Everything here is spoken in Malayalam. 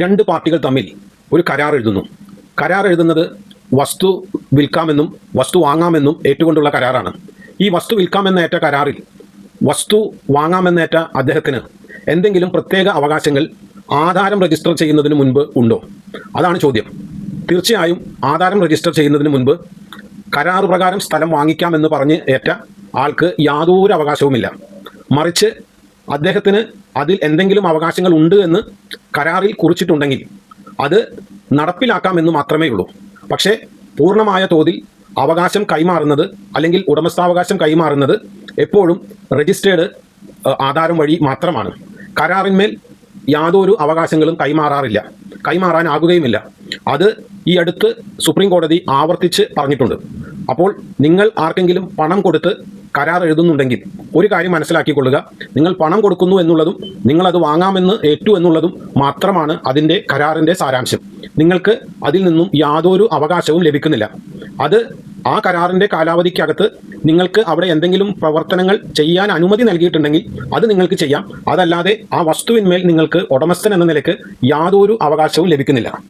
രണ്ട് പാർട്ടികൾ തമ്മിൽ ഒരു കരാർ എഴുതുന്നു. കരാർ എഴുതുന്നത് വസ്തു വിൽക്കാമെന്നും വസ്തു വാങ്ങാമെന്നും ഏറ്റുകൊണ്ടുള്ള കരാറാണ്. ഈ വസ്തു വിൽക്കാമെന്നേറ്റ കരാറിൽ വസ്തു വാങ്ങാമെന്നേറ്റ അദ്ദേഹത്തിന് എന്തെങ്കിലും പ്രത്യേക അവകാശങ്ങൾ ആധാരം രജിസ്റ്റർ ചെയ്യുന്നതിന് മുൻപ് ഉണ്ടോ? അതാണ് ചോദ്യം. തീർച്ചയായും ആധാരം രജിസ്റ്റർ ചെയ്യുന്നതിന് മുൻപ് കരാറ് പ്രകാരം സ്ഥലം വാങ്ങിക്കാമെന്ന് പറഞ്ഞ് ഏറ്റ ആൾക്ക് യാതൊരു അവകാശവുമില്ല. മറിച്ച് അദ്ദേഹത്തിന് അതിൽ എന്തെങ്കിലും അവകാശങ്ങൾ ഉണ്ട് എന്ന് കരാറിൽ കുറിച്ചിട്ടുണ്ടെങ്കിൽ അത് നടപ്പിലാക്കാമെന്ന് മാത്രമേ ഉള്ളൂ. പക്ഷേ പൂർണമായ തോതിൽ അവകാശം കൈമാറുന്നത് അല്ലെങ്കിൽ ഉടമസ്ഥാവകാശം കൈമാറുന്നത് എപ്പോഴും രജിസ്റ്റേർഡ് ആധാരം വഴി മാത്രമാണ്. കരാറിന്മേൽ യാതൊരു അവകാശങ്ങളും കൈമാറാറില്ല. കൈമാറാനാകുകയുമില്ല. അത് ഈ അടുത്ത് സുപ്രീം കോടതി ആവർത്തിച്ച് പറഞ്ഞിട്ടുണ്ട്. അപ്പോൾ നിങ്ങൾ ആർക്കെങ്കിലും പണം കൊടുത്ത് കരാർ എഴുതുന്നുണ്ടെങ്കിൽ ഒരു കാര്യം മനസ്സിലാക്കിക്കൊള്ളുക. നിങ്ങൾ പണം കൊടുക്കുന്നു എന്നുള്ളതും നിങ്ങൾ അത് വാങ്ങാമെന്ന് ഏറ്റു എന്നുള്ളതും മാത്രമാണ് അതിന്റെ കരാറിന്റെ സാരാംശം. നിങ്ങൾക്ക് അതിൽ നിന്നും യാതൊരു അവകാശവും ലഭിക്കുന്നില്ല. അത് ആ കരാറിന്റെ കാലാവധിക്കകത്ത് നിങ്ങൾക്ക് അവിടെ എന്തെങ്കിലും പ്രവർത്തനങ്ങൾ ചെയ്യാൻ അനുമതി നൽകിയിട്ടുണ്ടെങ്കിൽ അത് നിങ്ങൾക്ക് ചെയ്യാം. അതല്ലാതെ ആ വസ്തുവിന്മേൽ നിങ്ങൾക്ക് ഉടമസ്ഥൻ എന്ന നിലയ്ക്ക് യാതൊരു അവകാശവും ലഭിക്കുന്നില്ല.